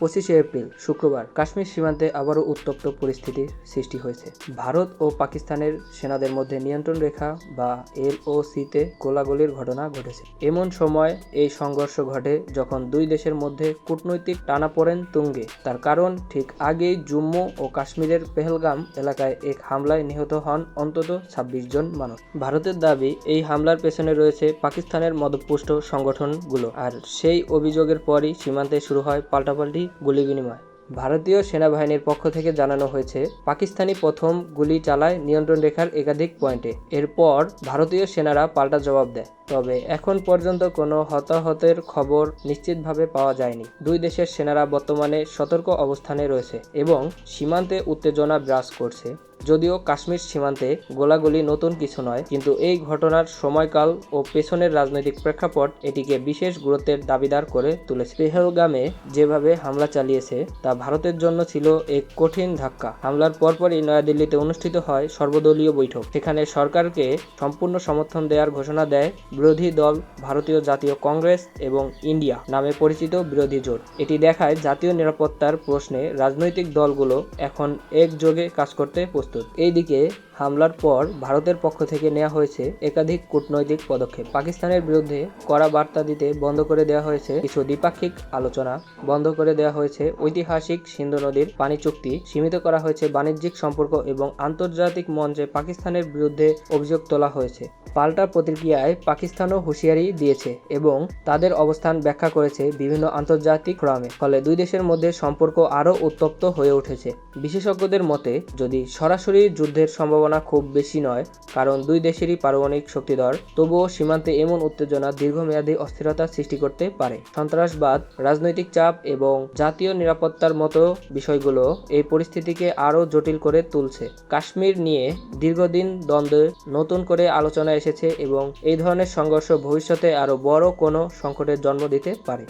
পঁচিশে এপ্রিল, শুক্রবার, কাশ্মীর সীমান্তে আবারও উত্তপ্ত পরিস্থিতির সৃষ্টি হয়েছে। ভারত ও পাকিস্তানের সেনাদের মধ্যে নিয়ন্ত্রণ রেখা বা এলওসিতে গোলাগুলির ঘটনা ঘটেছে। এমন সময় এই সংঘর্ষ ঘটে যখন দুই দেশের মধ্যে কূটনৈতিক টানাপোড়েন তুঙ্গে। তার কারণ ঠিক আগেই জম্মু ও কাশ্মীরের পেহেলগাম এলাকায় এক হামলায় নিহত হন অন্তত ছাব্বিশ জন মানুষ। ভারতের দাবি, এই হামলার পেছনে রয়েছে পাকিস্তানের মদপুষ্ট সংগঠনগুলো। আর সেই অভিযোগের পরই সীমান্তে শুরু হয় পাল্টাপাল্টি গুলি বিনিময় ভারতীয় সেনাবাহিনীর পক্ষ থেকে জানানো হয়েছে, পাকিস্তানি প্রথম গুলি চালায় নিয়ন্ত্রণ রেখার একাধিক পয়েন্টে। এরপর ভারতীয় সেনারা পাল্টা জবাব দেয়। তবে এখন পর্যন্ত কোনো হতাহতের খবর নিশ্চিতভাবে পাওয়া যায়নি। দুই দেশের সেনারা বর্তমানে সতর্ক অবস্থানে রয়েছে এবং সীমান্তে উত্তেজনা বিরাজ করছে। যদিও কাশ্মীর সীমান্তে গোলাগুলি নতুন কিছু নয়, কিন্তু এই ঘটনার সময়কাল ও পেছনের রাজনৈতিক প্রেক্ষাপট এটিকে বিশেষ গুরুত্বের দাবিদার করে তুলেছে। পেহেলগামে যেভাবে হামলা চালিয়েছে, তা ভারতের জন্য ছিল এক কঠিন ধাক্কা। হামলার পরপরই নয়াদিল্লিতে অনুষ্ঠিত হয় সর্বদলীয় বৈঠক। সেখানে সরকারকে সম্পূর্ণ সমর্থন দেওয়ার ঘোষণা দেয় বিরোধী দল, ভারতীয় জাতীয় কংগ্রেস এবং ইন্ডিয়া নামে পরিচিত বিরোধী জোট। এটি দেখায় জাতীয় নিরাপত্তার প্রশ্নে রাজনৈতিক দলগুলো এখন একযোগে কাজ করতে প্রস্তুত। এইদিকে হামলার পর ভারতের পক্ষ থেকে নেওয়া হয়েছে একাধিক কূটনৈতিক পদক্ষেপ। পাকিস্তানের বিরুদ্ধে কড়া বার্তা দিতে বন্ধ করে দেওয়া হয়েছে কিছু দ্বিপাক্ষিক আলোচনা। বন্ধ করে দেওয়া হয়েছে ঐতিহাসিক সিন্ধু নদীর পানি চুক্তি। সীমিত করা হয়েছে বাণিজ্যিক সম্পর্ক এবং আন্তর্জাতিক মঞ্চে পাকিস্তানের বিরুদ্ধে অভিযোগ তোলা হয়েছে। পাল্টা প্রতিক্রিয়ায় পাকিস্তানও হুঁশিয়ারি দিয়েছে এবং তাদের অবস্থান ব্যাখ্যা করেছে বিভিন্ন আন্তর্জাতিক ফোরামে। ফলে দুই দেশের মধ্যে সম্পর্ক আরও উত্তপ্ত হয়ে উঠেছে। বিশেষজ্ঞদের মতে, যদি সরাসরি যুদ্ধের সম্ভাবনা খুব বেশি নয়, কারণ দুই দেশেরই পারমাণবিক শক্তিধর, তবুও সীমান্তে এমন উত্তেজনা দীর্ঘমেয়াদী অস্থিরতা সৃষ্টি করতে পারে। সন্ত্রাসবাদ, রাজনৈতিক চাপ এবং জাতীয় নিরাপত্তার মতো বিষয়গুলো এই পরিস্থিতিকে আরও জটিল করে তুলছে। কাশ্মীর নিয়ে দীর্ঘদিন দ্বন্দ্বে নতুন করে আলোচনা এসেছে এবং এই ধরনের সংঘর্ষ ভবিষ্যতে আরও বড় কোনো সংকটের জন্ম দিতে পারে।